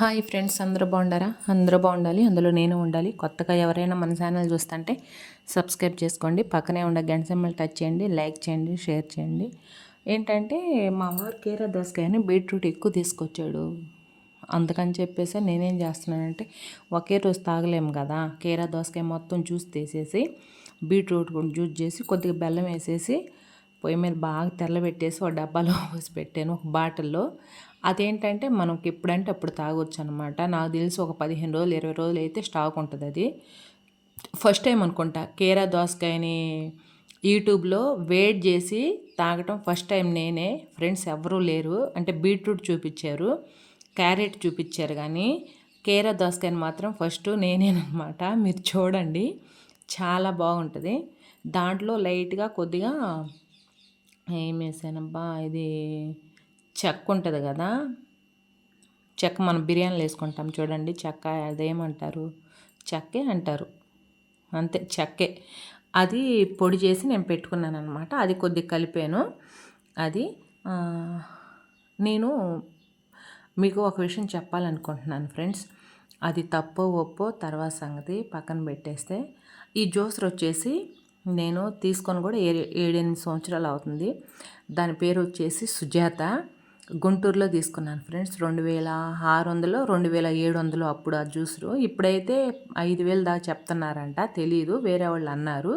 Hi friends అందరూ బాగుండారా? అందరూ బాగుండాలి అందులో నేను ఉండాలి. కొత్తగా ఎవరైనా మన ఛానల్ చూస్తుంటే సబ్స్క్రైబ్ చేసుకోండి. పక్కనే ఉండే గంట సెమ్మలు టచ్ చేయండి లైక్ చేయండి షేర్ చేయండి. ఏంటంటే మా వారు కీర దోసకాయని బీట్రూట్ ఎక్కువ తీసుకొచ్చాడు. అందుకని చెప్పేసి నేనేం చేస్తున్నానంటే ఒకే రోజు తాగలేము కదా కీరా దోసకాయ మొత్తం జ్యూస్ తీసేసి బీట్రూట్ కూడా జ్యూస్ చేసి కొద్దిగా బెల్లం వేసేసి పొయ్యి మీద బాగా తెల్లబెట్టేసి ఒక డబ్బాలో పోసి పెట్టాను ఒక బాటిల్లో. అదేంటంటే మనకి ఎప్పుడంటే అప్పుడు తాగొచ్చు అనమాట నాకు తెలిసి ఒక పదిహేను రోజులు ఇరవై రోజులు అయితే స్టాక్ ఉంటుంది అది. ఫస్ట్ టైం అనుకుంటా కేరా దోసకాయని యూట్యూబ్లో వెయిట్ చేసి తాగటం ఫస్ట్ టైం నేనే. ఫ్రెండ్స్ ఎవరూ లేరు. అంటే బీట్రూట్ చూపించారు క్యారెట్ చూపించారు కానీ కేరా దోసకాయని మాత్రం ఫస్ట్ నేనేనమాట మీరు చూడండి చాలా బాగుంటుంది. దాంట్లో లైట్గా కొద్దిగా ఏం వేసానబ్బా ఇది చెక్క ఉంటుంది కదా? చెక్క మనం బిర్యానీలు వేసుకుంటాం చూడండి చెక్క అదేమంటారు? చెక్కే అంటారు. అంతే చెక్కే. అది పొడి చేసి నేను పెట్టుకున్నాను అనమాట అది కొద్దిగా కలిపాను. అది నేను మీకు ఒక విషయం చెప్పాలనుకుంటున్నాను ఫ్రెండ్స్. అది తప్పో ఒప్పో తర్వాత సంగతి పక్కన పెట్టేస్తే. ఈ జ్యూసర్ వచ్చేసి నేను తీసుకొని కూడా ఏ ఏడెనిమిది సంవత్సరాలు అవుతుంది. దాని పేరు వచ్చేసి సుజాత. గుంటూరులో తీసుకున్నాను ఫ్రెండ్స్. రెండు వేల ఆరు వందలు రెండు వేల ఏడు వందలు అప్పుడు ఆ జ్యూస్లు. ఇప్పుడైతే ఐదు వేలు దాకా చెప్తున్నారంట. తెలీదు వేరే వాళ్ళు అన్నారు.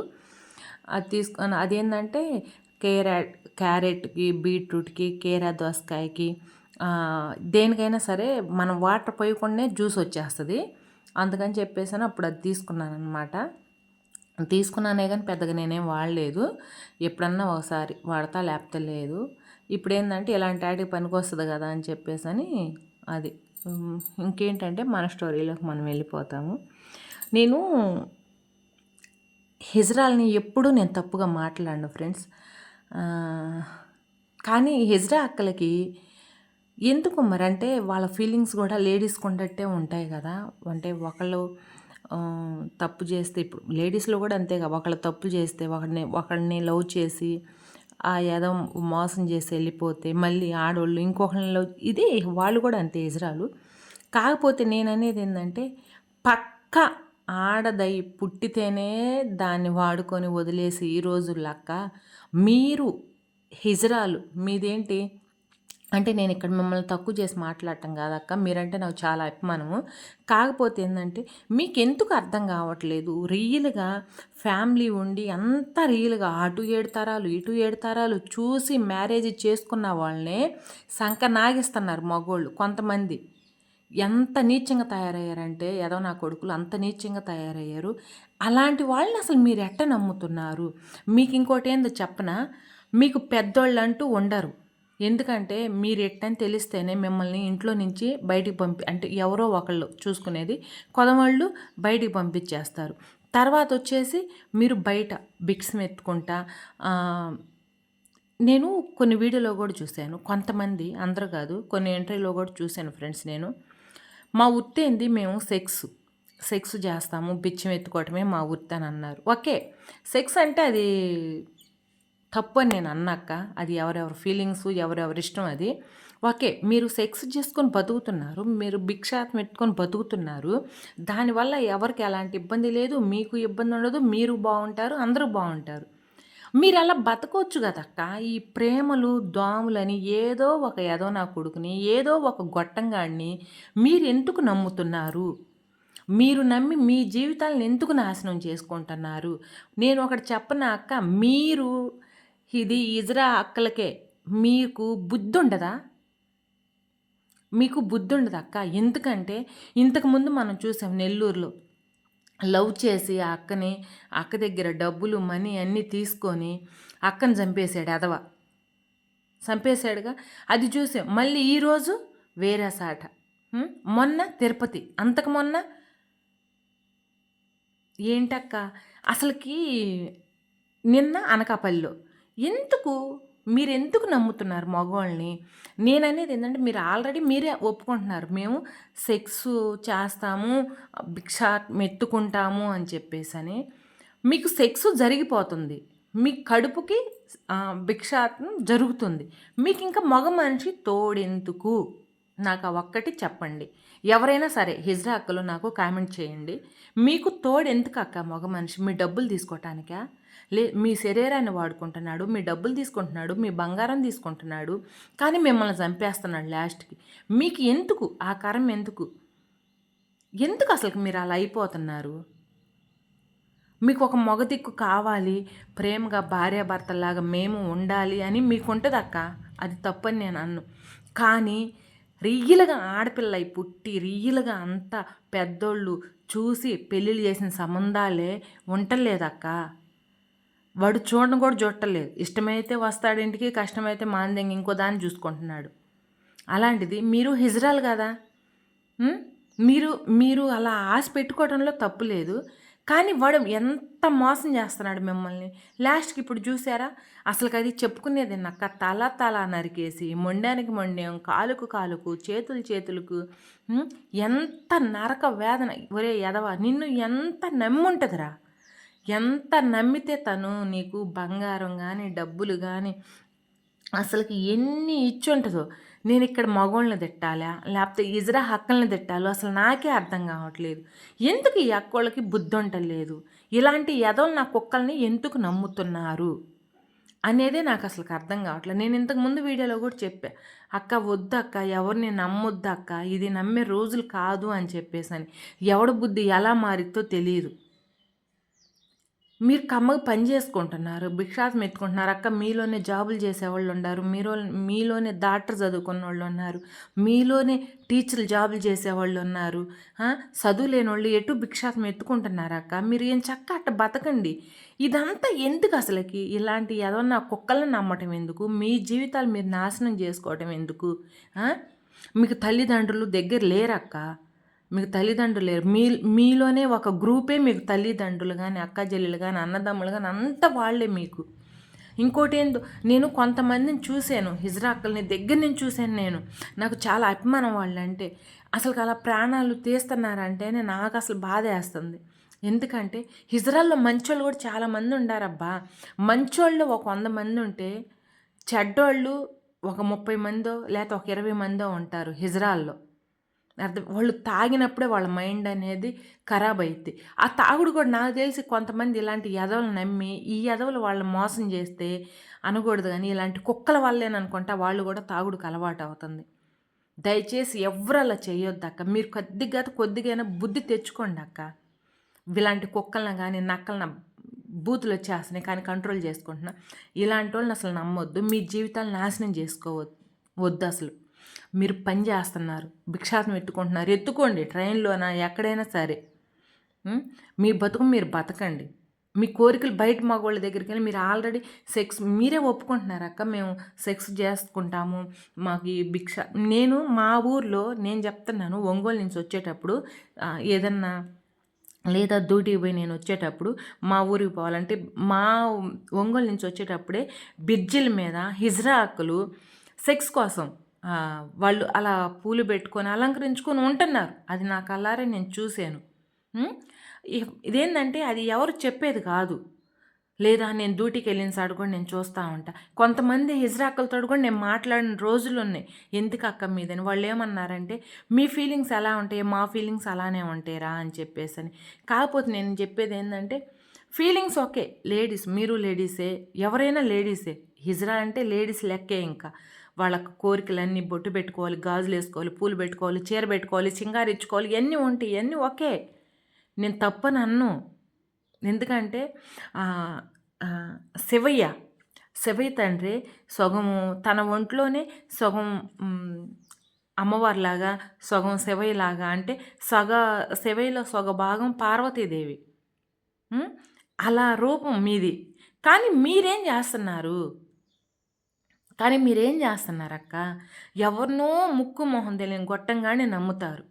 అది తీసుకొని అదేంటంటే కేరా క్యారెట్కి బీట్రూట్కి కేరా దోసకాయకి దేనికైనా సరే మనం వాటర్ పోయకుండానే జ్యూస్ వచ్చేస్తుంది. అందుకని చెప్పేసి అప్పుడు అది తీసుకున్నాను అనమాట తీసుకున్నానే కానీ పెద్దగా నేనేం వాడలేదు. ఎప్పుడన్నా ఒకసారి వాడతా లేకపోతే లేదు. ఇప్పుడు ఏంటంటే ఇలాంటి వాటికి పనికి వస్తుంది కదా అని చెప్పేసి అని అది ఇంకేంటంటే మన స్టోరీలోకి మనం వెళ్ళిపోతాము. నేను హిజ్రాల్ని ఎప్పుడూ నేను తప్పుగా మాట్లాడను ఫ్రెండ్స్. కానీ హిజ్రా అక్కలకి ఎందుకు మరి అంటే వాళ్ళ ఫీలింగ్స్ కూడా లేడీస్ కొండట్టే ఉంటాయి కదా. అంటే ఒకళ్ళు తప్పు చేస్తే ఇప్పుడు లేడీస్లో కూడా అంతేగా ఒకళ్ళు తప్పు చేస్తే ఒకడిని ఒకడిని లవ్ చేసి ఆ ఏదో మోసం చేసి వెళ్ళిపోతే మళ్ళీ ఆడవాళ్ళు లవ్ ఇదే వాళ్ళు కూడా అంతే ఇజ్రాలు. కాకపోతే నేను అనేది ఏంటంటే పక్క ఆడదై పుట్టితేనే దాన్ని వాడుకొని వదిలేసి ఈ లెక్క మీరు హిజ్రాలు మీదేంటి అంటే నేను ఇక్కడ మిమ్మల్ని తక్కువ చేసి మాట్లాడటం కాదక్క మీరంటే నాకు చాలా అభిమానము. కాకపోతే ఏంటంటే మీకు ఎందుకు అర్థం కావట్లేదు? రియల్గా ఫ్యామిలీ ఉండి అంత రియల్గా అటు ఏడు తరాలు ఇటు ఏడు తరాలు చూసి మ్యారేజ్ చేసుకున్న వాళ్ళనే సంక నాగిస్తున్నారు మగోళ్ళు కొంతమంది. ఎంత నీచంగా తయారయ్యారంటే ఏదో నా కొడుకులు అంత నీచంగా తయారయ్యారు. అలాంటి వాళ్ళని అసలు మీరు ఎట్ట నమ్ముతున్నారు? మీకు ఇంకోటి ఏందో చెప్పనా? మీకు పెద్దోళ్ళు అంటూ ఉండరు. ఎందుకంటే మీరు ఎట్టని తెలిస్తేనే మిమ్మల్ని ఇంట్లో నుంచి బయటికి పంపి అంటే ఎవరో ఒకళ్ళు చూసుకునేది కొదవాళ్ళు బయటికి పంపించేస్తారు. తర్వాత వచ్చేసి మీరు బయట బిక్స్ ఎత్తుకుంటా నేను కొన్ని వీడియోలో కూడా చూశాను. కొంతమంది అందరూ కాదు కొన్ని ఎంట్రీలో కూడా చూశాను ఫ్రెండ్స్ నేను. మా వృత్తి మేము సెక్స్ సెక్స్ చేస్తాము బిచ్చం ఎత్తుకోవటమే మా వృత్తి అని అన్నారు. ఓకే సెక్స్ అంటే అది తప్పు అని నేను అన్నాక అది ఎవరెవరి ఫీలింగ్స్ ఎవరెవరి ఇష్టం అది. ఓకే మీరు సెక్స్ చేసుకొని బతుకుతున్నారు మీరు భిక్షాత్మ పెట్టుకొని బతుకుతున్నారు. దానివల్ల ఎవరికి ఎలాంటి ఇబ్బంది లేదు మీకు ఇబ్బంది ఉండదు మీరు బాగుంటారు అందరూ బాగుంటారు. మీరు అలా బతకవచ్చు కదక్క ఈ ప్రేమలు దోములని ఏదో ఒక ఏదో నా కొడుకుని ఏదో ఒక గొట్టంగాడిని మీరు ఎందుకు నమ్ముతున్నారు? మీరు నమ్మి మీ జీవితాలను ఎందుకు నాశనం చేసుకుంటున్నారు? నేను ఒకటి చెప్పనా అక్క? మీరు ఇది ఇజ్రా అక్కలకే. మీకు బుద్ధి ఉండదా మీకు బుద్ధి ఉండదు అక్క? ఎందుకంటే ఇంతకుముందు మనం చూసాం నెల్లూరులో లవ్ చేసి ఆ అక్కని అక్క దగ్గర డబ్బులు మనీ అన్నీ తీసుకొని అక్కని చంపేశాడు అదవ. చంపేశాడుగా? అది చూసాం. మళ్ళీ ఈరోజు వేరే సాట. మొన్న తిరుపతి. అంతకు మొన్న? ఏంటక్క? అసలుకి నిన్న అనకాపల్లిలో. ఎందుకు? మీరు ఎందుకు నమ్ముతున్నారు మగవాళ్ళని? నేననేది ఏంటంటే మీరు ఆల్రెడీ మీరే ఒప్పుకుంటున్నారు. మేము సెక్స్ చేస్తాము భిక్ష మెత్తుకుంటాము అని చెప్పేసి అని మీకు సెక్స్ జరిగిపోతుంది. మీ కడుపుకి భిక్షాటం జరుగుతుంది. మీకు ఇంకా మగ మనిషి తోడెందుకు? నాకు ఒక్కటి చెప్పండి. ఎవరైనా సరే హిజ్రా అక్కలు నాకు కామెంట్ చేయండి. మీకు తోడెందుకు అక్క మగ మనిషి? మీ డబ్బులు తీసుకోవటానికా లే మీ శరీరాన్ని వాడుకుంటున్నాడు మీ డబ్బులు తీసుకుంటున్నాడు మీ బంగారం తీసుకుంటున్నాడు కానీ మిమ్మల్ని చంపేస్తున్నాడు లాస్ట్కి. మీకు ఎందుకు? ఆ కరం ఎందుకు? ఎందుకు అసలు మీరు అలా అయిపోతున్నారు? మీకు ఒక మొగతిక్కు కావాలి ప్రేమగా భార్యాభర్తలాగా మేము ఉండాలి అని మీకు ఉంటుంది అక్క. అది తప్పని నేను అన్ను. కానీ రియల్గా ఆడపిల్ల అయి పుట్టి రియల్గా అంత పెద్దోళ్ళు చూసి పెళ్ళిళ్ళు చేసిన సంబంధాలే ఉండలేదక్క వాడు చూడడం కూడా చూడటలేదు ఇష్టమైతే వస్తాడు ఇంటికి కష్టమైతే మాందెంగి ఇంకో దాన్ని చూసుకుంటున్నాడు. అలాంటిది మీరు హిజ్రాలు కదా? మీరు మీరు అలా ఆశ పెట్టుకోవడంలో తప్పు లేదు. కానీ వాడు ఎంత మోసం చేస్తున్నాడు మిమ్మల్ని? లాస్ట్కి ఇప్పుడు చూసారా? అసలుకి అది చెప్పుకునేది నక్క తల తల నరికేసి మొండానికి మొండెం కాలుకు కాలుకు చేతులు చేతులకు ఎంత నరక వేదన. ఒరే ఎదవ నిన్ను ఎంత నమ్ముంటుందిరా? ఎంత నమ్మితే తను నీకు బంగారం కానీ డబ్బులు కానీ అసలుకి ఎన్ని ఇచ్చి ఉంటుందో నేను ఇక్కడ మగోళ్ళని తిట్టాలా? లేకపోతే ఇజ్రా హక్కుల్ని తిట్టాలో? అసలు నాకే అర్థం కావట్లేదు. ఎందుకు ఈ అక్కోళ్ళకి బుద్ధి ఉండలేదు ఇలాంటి ఎదవలు నా కుక్కల్ని ఎందుకు నమ్ముతున్నారు? అనేదే నాకు అసలు అర్థం కావట్లేదు. నేను ఇంతకు ముందు వీడియోలో కూడా చెప్పా. అక్క వద్దు అక్క ఎవరిని నమ్మొద్దు అక్క ఇది నమ్మే రోజులు కాదు అని చెప్పేసి అని ఎవడు బుద్ధి ఎలా మారిద్దో తెలియదు మీరు కమ్మగా పని చేసుకుంటున్నారు భిక్షాసం ఎత్తుకుంటున్నారు అక్క మీలోనే జాబులు చేసేవాళ్ళు ఉన్నారు మీలో మీలోనే డాక్టర్ చదువుకున్న వాళ్ళు ఉన్నారు మీలోనే టీచర్లు జాబులు చేసేవాళ్ళు ఉన్నారు చదువు లేని వాళ్ళు ఎటు భిక్షాసం ఎత్తుకుంటున్నారు అక్క? మీరు ఏం చక్క అట్ట బతకండి. ఇదంతా ఎందుకు అసలుకి? ఇలాంటి ఏదన్నా కుక్కలను నమ్మటం ఎందుకు? మీ జీవితాలు మీరు నాశనం చేసుకోవటం ఎందుకు? మీకు తల్లిదండ్రులు దగ్గర లేరక్క? మీకు తల్లిదండ్రులు లేరు. మీ మీలోనే ఒక గ్రూపే మీకు తల్లిదండ్రులు కానీ అక్క చెల్లెలు కానీ అన్నదమ్ములు కానీ అంత వాళ్ళే మీకు. ఇంకోటి ఏందో నేను కొంతమందిని చూశాను హిజ్రా అక్కల్ని దగ్గర నుంచి చూశాను నేను. నాకు చాలా అభిమానం వాళ్ళంటే అసలు అలా ప్రాణాలు తీస్తున్నారంటేనే నాకు అసలు బాధ వేస్తుంది. ఎందుకంటే హిజ్రాల్లో మంచోళ్ళు కూడా చాలామంది ఉండారబ్బా. మంచోళ్ళు ఒక వంద మంది ఉంటే చెడ్డోళ్ళు ఒక ముప్పై మందో లేకపోతే ఒక ఇరవై మందో ఉంటారు హిజ్రాల్లో. అర్థం వాళ్ళు తాగినప్పుడే వాళ్ళ మైండ్ అనేది ఖరాబ్ అయింది ఆ తాగుడు కూడా నాకు తెలిసి కొంతమంది ఇలాంటి ఎదవలు నమ్మి ఈ ఎదవలు వాళ్ళని మోసం చేస్తే అనకూడదు కానీ ఇలాంటి కుక్కల వల్లేననుకుంటా వాళ్ళు కూడా తాగుడుకు అలవాటు అవుతుంది. దయచేసి ఎవరు అలా చేయొద్దు అక్క. మీరు కొద్దిగా కొద్దిగా బుద్ధి తెచ్చుకోండి అక్క. ఇలాంటి కుక్కలను కానీ నక్కలను బూతులు వచ్చేస్తున్నాయి కానీ కంట్రోల్ చేసుకుంటున్నా. ఇలాంటి వాళ్ళని అసలు నమ్మొద్దు. మీ జీవితాలు నాశనం చేసుకోవద్దు. వద్దు అసలు. మీరు పని చేస్తున్నారు భిక్షాటం ఎత్తుకుంటున్నారు ఎత్తుకోండి ట్రైన్లోనా ఎక్కడైనా సరే. మీ బతుకు మీరు బతకండి. మీ కోరికలు బయట మగవాళ్ళ దగ్గరికి వెళ్ళి మీరు ఆల్రెడీ సెక్స్ మీరే ఒప్పుకుంటున్నారు అక్క మేము సెక్స్ చేసుకుంటాము మాకు ఈ భిక్ష. నేను మా ఊర్లో నేను చెప్తున్నాను ఒంగోలు నుంచి వచ్చేటప్పుడు ఏదన్నా లేదా డ్యూటీకి పోయి నేను వచ్చేటప్పుడు మా ఊరికి పోవాలంటే మా ఒంగోలు నుంచి వచ్చేటప్పుడే బిర్జిల మీద హిజ్రా అక్కలు సెక్స్ కోసం వాళ్ళు అలా పూలు పెట్టుకొని అలంకరించుకొని ఉంటున్నారు. అది నా కల్లారే నేను చూశాను. ఇదేంటంటే అది ఎవరు చెప్పేది కాదు. లేదా నేను డ్యూటీకి వెళ్ళిన సాడు కూడా నేను చూస్తూ ఉంటా. కొంతమంది హిజ్రాక్కలతో కూడా నేను మాట్లాడిన రోజులు ఉన్నాయి. ఎందుకు అక్క మీదని? వాళ్ళు ఏమన్నారంటే మీ ఫీలింగ్స్ ఎలా ఉంటాయి మా ఫీలింగ్స్ అలానే ఉంటాయిరా అని చెప్పేసి అని కాకపోతే నేను చెప్పేది ఏంటంటే ఫీలింగ్స్ ఓకే లేడీస్ మీరు లేడీసే ఎవరైనా లేడీసే హిజ్రా అంటే లేడీస్ లెక్కే ఇంకా. వాళ్ళ కోరికలన్నీ బొట్టు పెట్టుకోవాలి గాజులు వేసుకోవాలి పూలు పెట్టుకోవాలి చీర పెట్టుకోవాలి చింగారిచ్చుకోవాలి ఇవన్నీ ఉంటాయి ఇవన్నీ ఓకే. నేను తప్పని అన్ను ఎందుకంటే శివయ్య శివయ్య తండ్రి సగము తన ఒంట్లోనే సగం అమ్మవారిలాగా సగం శివయ్యలాగా అంటే సగ శివయ్యలో సగ భాగం పార్వతీదేవి. అలా రూపం మీది. కానీ మీరేం చేస్తున్నారు? కానీ మీరేం చేస్తున్నారక్క? ఎవరినో ముక్కు మొహం తెలియని గొట్టంగానే నమ్ముతారు.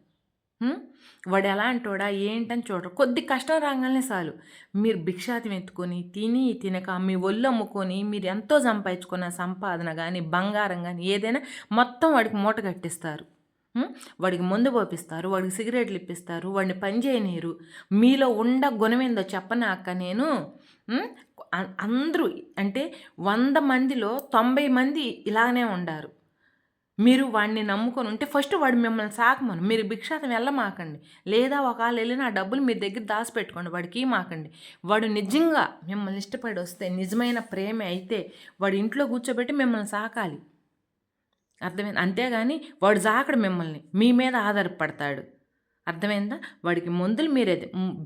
వాడు ఎలా అంటాడా? ఏంటని చూడరు. కొద్ది కష్టం రాగానే చాలు. మీరు భిక్షాతం ఎత్తుకొని తిని తినక మీ ఒళ్ళు అమ్ముకొని మీరు ఎంతో సంపాదించుకున్న సంపాదన కానీ బంగారం కానీ ఏదైనా మొత్తం వాడికి మూట కట్టిస్తారు. వాడికి మందు పోపిస్తారు. వాడికి సిగరెట్లు ఇప్పిస్తారు. వాడిని పని చేయనీరు మీలో ఉండ గుణమేందో చెప్పనా అక్క నేను? అందరూ అంటే వంద మందిలో తొంభై మంది ఇలానే ఉండారు. మీరు వాడిని నమ్ముకొని ఉంటే ఫస్ట్ వాడు మిమ్మల్ని సాకమను. మీరు భిక్షాతం వెళ్ళమాకండి. లేదా ఒకవేళ వెళ్ళిన ఆ డబ్బులు మీ దగ్గర దాచిపెట్టుకోండి. వాడికి మాకండి వాడు నిజంగా మిమ్మల్ని ఇష్టపడి వస్తే నిజమైన ప్రేమ అయితే వాడు ఇంట్లో కూర్చోబెట్టి మిమ్మల్ని సాకాలి. అర్థమైంది? అంతేగాని వాడు సాకడు మిమ్మల్ని. మీ మీద ఆధారపడతాడు. అర్థమైందా? వాడికి మందులు మీరే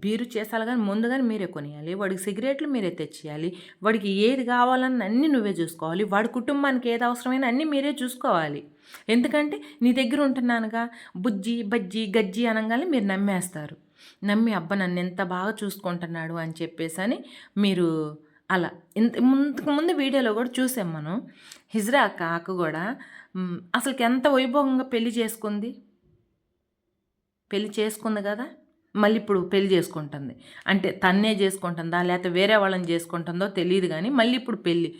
బీరు చేసాలి కానీ ముందు కానీ మీరే కొనియాలి. వాడికి సిగరెట్లు మీరే తెచ్చేయాలి. వాడికి ఏది కావాలన్న అన్నీ నువ్వే చూసుకోవాలి. వాడి కుటుంబానికి ఏది అవసరమైన అన్నీ మీరే చూసుకోవాలి. ఎందుకంటే నీ దగ్గర ఉంటున్నానుగా బుజ్జి బజ్జి గజ్జి అనగానే మీరు నమ్మేస్తారు. నమ్మి అబ్బ నన్ను ఎంత బాగా చూసుకుంటున్నాడు అని చెప్పేసి అని మీరు అలా ఇంత ముందుకు ముందు వీడియోలో కూడా చూసాం మనం. హిజ్రా అక్క అక్క కూడా అసలుకి ఎంత వైభవంగా పెళ్ళి చేసుకుంది? పెళ్ళి చేసుకుంది కదా మళ్ళీ ఇప్పుడు పెళ్ళి చేసుకుంటుంది. అంటే తన్నే చేసుకుంటుందా లేకపోతే వేరే వాళ్ళని చేసుకుంటుందో తెలియదు కానీ మళ్ళీ ఇప్పుడు పెళ్ళి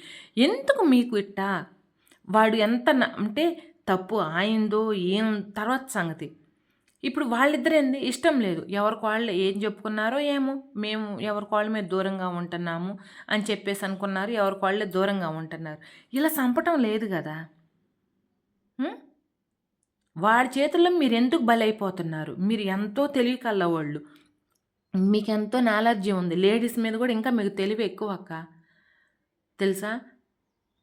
ఎందుకు మీకు ఇట్టా? వాడు ఎంత అంటే తప్పు ఆయిందో ఏం తర్వాత సంగతి. ఇప్పుడు వాళ్ళిద్దరేంది ఇష్టం లేదు. ఎవరికి వాళ్ళు ఏం చెప్పుకున్నారో ఏమో మేము ఎవరికి వాళ్ళ మీద దూరంగా ఉంటున్నాము అని చెప్పేసి అనుకున్నారు ఎవరికి వాళ్ళే దూరంగా ఉంటున్నారు. ఇలా చంపటం లేదు కదా. వాడి చేతుల్లో మీరు ఎందుకు బలైపోతున్నారు? మీరు ఎంతో తెలివి కల్లవాళ్ళు మీకు ఎంతో నాలెడ్జీ ఉంది. లేడీస్ మీద కూడా ఇంకా మీకు తెలివి ఎక్కువ అక్క. తెలుసా?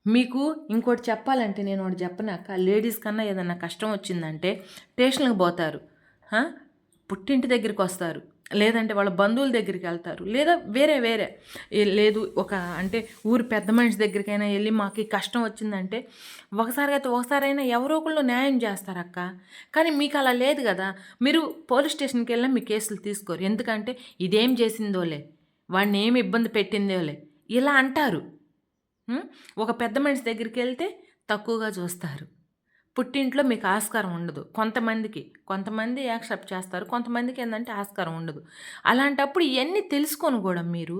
మీకు ఇంకోటి చెప్పాలంటే నేను ఒకటి చెప్పనాక లేడీస్ కన్నా ఏదన్నా కష్టం వచ్చిందంటే స్టేషన్కి పోతారు. పుట్టింటి దగ్గరికి వస్తారు. లేదంటే వాళ్ళ బంధువుల దగ్గరికి వెళ్తారు. లేదా వేరే వేరే. లేదు ఒక అంటే ఊరు పెద్ద మనిషి దగ్గరికైనా వెళ్ళి మాకు కష్టం వచ్చిందంటే ఒకసారి అయితే ఒకసారైనా ఎవరో ఒకళ్ళు న్యాయం చేస్తారక్క. కానీ మీకు అలా లేదు కదా. మీరు పోలీస్ స్టేషన్కి వెళ్ళినా మీ కేసులు తీసుకోరు. ఎందుకంటే ఇదేం చేసిందోలే వాడిని ఏమి ఇబ్బంది పెట్టిందోలే. ఇలా అంటారు. ఒక పెద్ద మనిషి దగ్గరికి వెళ్తే తక్కువగా చూస్తారు. పుట్టింట్లో మీకు ఆస్కారం ఉండదు. కొంతమందికి కొంతమంది యాక్సెప్ట్ చేస్తారు కొంతమందికి ఏంటంటే ఆస్కారం ఉండదు. అలాంటప్పుడు ఇవన్నీ తెలుసుకొని కూడా మీరు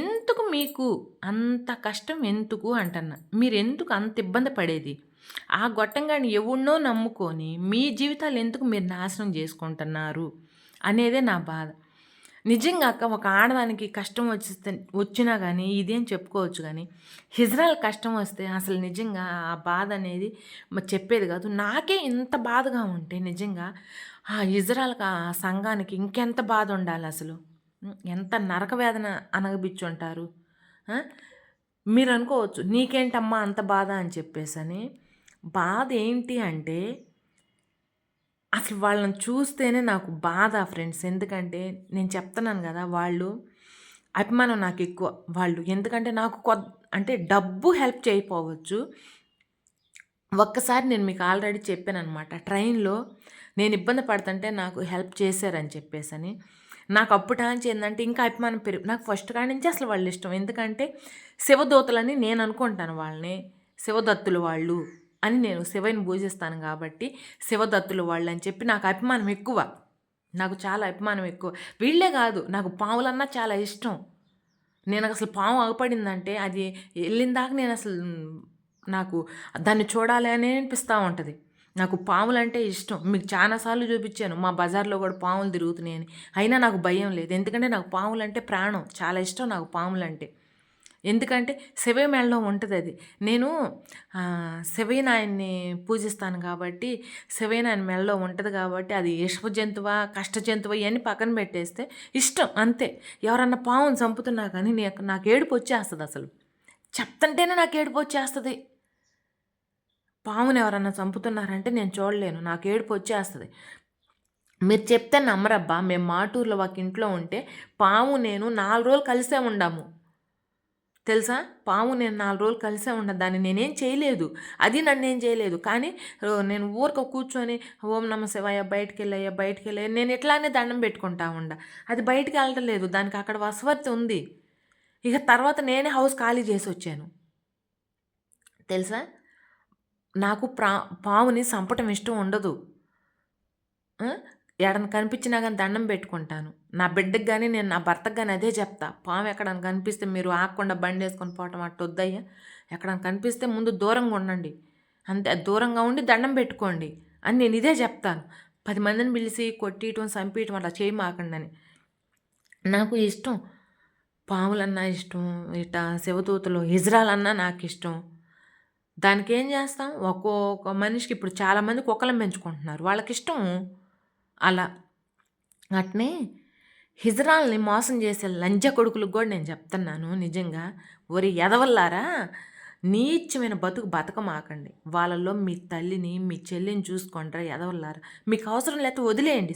ఎందుకు మీకు అంత కష్టం ఎందుకు అంటన్నా? మీరు ఎందుకు అంత ఇబ్బంది పడేది? ఆ గొట్టంగాని ఎవరినో నమ్ముకొని మీ జీవితాలు ఎందుకు మీరు నాశనం చేసుకుంటున్నారు? అనేదే నా బాధ. నిజంగా అక్క ఒక ఆడదానికి కష్టం వచ్చి వచ్చినా కానీ ఇదేం చెప్పుకోవచ్చు కానీ హిజ్రాల్ కష్టం వస్తే అసలు నిజంగా ఆ బాధ అనేది చెప్పేది కాదు. నాకే ఇంత బాధగా ఉంటే నిజంగా ఆ ఇజ్రాయల్కి ఆ సంఘానికి ఇంకెంత బాధ ఉండాలి అసలు? ఎంత నరక వేదన అనగబిచ్చుంటారు? మీరు అనుకోవచ్చు నీకేంటమ్మా అంత బాధ? అని చెప్పేసి అని బాధ ఏంటి అంటే అసలు వాళ్ళని చూస్తేనే నాకు బాధ ఫ్రెండ్స్. ఎందుకంటే నేను చెప్తున్నాను కదా వాళ్ళు అభిమానం నాకు ఎక్కువ. వాళ్ళు ఎందుకంటే నాకు కొ అంటే డబ్బు హెల్ప్ చేయకపోవచ్చు. ఒక్కసారి నేను మీకు ఆల్రెడీ చెప్పాను అనమాట ట్రైన్లో నేను ఇబ్బంది పడుతుంటే నాకు హెల్ప్ చేశారని చెప్పేసని. నాకు అప్పుటాంచి ఏంటంటే ఇంకా అభిమానం పెరుగు నాకు ఫస్ట్ కాడి నుంచి అసలు వాళ్ళు ఇష్టం. ఎందుకంటే శివదూతలని నేను అనుకుంటాను వాళ్ళని. శివదత్తులు వాళ్ళు. అని నేను శివని పూజిస్తాను కాబట్టి శివదత్తులు వాళ్ళు అని చెప్పి నాకు అభిమానం ఎక్కువ. నాకు చాలా అభిమానం ఎక్కువ. వీళ్ళే కాదు నాకు పావులన్నా చాలా ఇష్టం. నేను అసలు పాము అగపడిందంటే అది వెళ్ళిన దాకా నేను అసలు నాకు దాన్ని చూడాలి అని అనిపిస్తూ ఉంటుంది. నాకు పాములు అంటే ఇష్టం. మీకు చాలాసార్లు చూపించాను మా బజార్లో కూడా పాములు తిరుగుతున్నాయని. అయినా నాకు భయం లేదు. ఎందుకంటే నాకు పాములు అంటే ప్రాణం. చాలా ఇష్టం నాకు పాములు అంటే ఎందుకంటే శివయ మేళలో ఉంటుంది అది. నేను శివయ్యనాయన్ని పూజిస్తాను కాబట్టి శివయ్యనాయన మెళ్ళలో ఉంటుంది కాబట్టి అది ఇష్ప జంతువా కష్ట జంతువా ఇవన్నీ పక్కన పెట్టేస్తే ఇష్టం అంతే. ఎవరన్నా పావును చంపుతున్నా కానీ నాకు నాకు ఏడుపు వచ్చేస్తుంది అసలు. చెప్తంటేనే నాకు ఏడుపు వచ్చేస్తుంది. పావును ఎవరన్నా చంపుతున్నారంటే నేను చూడలేను నాకు ఏడుపు వచ్చేస్తుంది. మీరు చెప్తే నమ్మరబ్బా మేము మాటూరులో ఒక ఇంట్లో ఉంటే పాము నేను నాలుగు రోజులు కలిసే ఉండాము. తెలుసా? పాము నేను నాలుగు రోజులు కలిసే ఉన్న దాన్ని నేనేం చేయలేదు. అది నన్ను ఏం చేయలేదు. కానీ నేను ఊరిక కూర్చొని ఓం నమ శివాయ బయటికి వెళ్ళయ్యా బయటికి వెళ్ళయ్యా నేను ఎట్లానే దండం పెట్టుకుంటా ఉండ. అది బయటికి వెళ్ళలేదు దానికి అక్కడ వసవర్తి ఉంది. ఇక తర్వాత నేనే హౌస్ ఖాళీ చేసి వచ్చాను. తెలుసా? నాకు ప్రా పావుని చంపటం ఇష్టం ఉండదు. ఎడన కనిపించినా కానీ దండం పెట్టుకుంటాను. నా బిడ్డకి కానీ నేను నా భర్తకు కానీ అదే చెప్తా. పాము ఎక్కడని కనిపిస్తే మీరు ఆకుండా బండి వేసుకొని పోవటం అట్టు వద్దయ్యా ఎక్కడైనా కనిపిస్తే ముందు దూరంగా ఉండండి. అంతే దూరంగా ఉండి దండం పెట్టుకోండి అని నేను ఇదే చెప్తాను. పది మందిని పిలిచి కొట్టియటం చంపించటం అట్లా చేయమాకండి అని. నాకు ఇష్టం. పాములన్నా ఇష్టం. ఇట శివదూతలు ఇజ్రాలన్నా నాకు ఇష్టం. దానికి ఏం చేస్తాం ఒక్కొక్క మనిషికి ఇప్పుడు చాలామంది కుక్కలను పెంచుకుంటున్నారు. వాళ్ళకి ఇష్టం అలా. అట్నే హిజరాల్ని మోసం చేసే లంజ కొడుకులకు కూడా నేను చెప్తున్నాను నిజంగా. ఒరి ఎదవల్లారా నీచమైన బతుకు బతకమాకండి. వాళ్ళల్లో మీ తల్లిని మీ చెల్లిని చూసుకుంటారా ఎదవల్లారా. మీకు అవసరం లేకపోతే వదిలేయండి.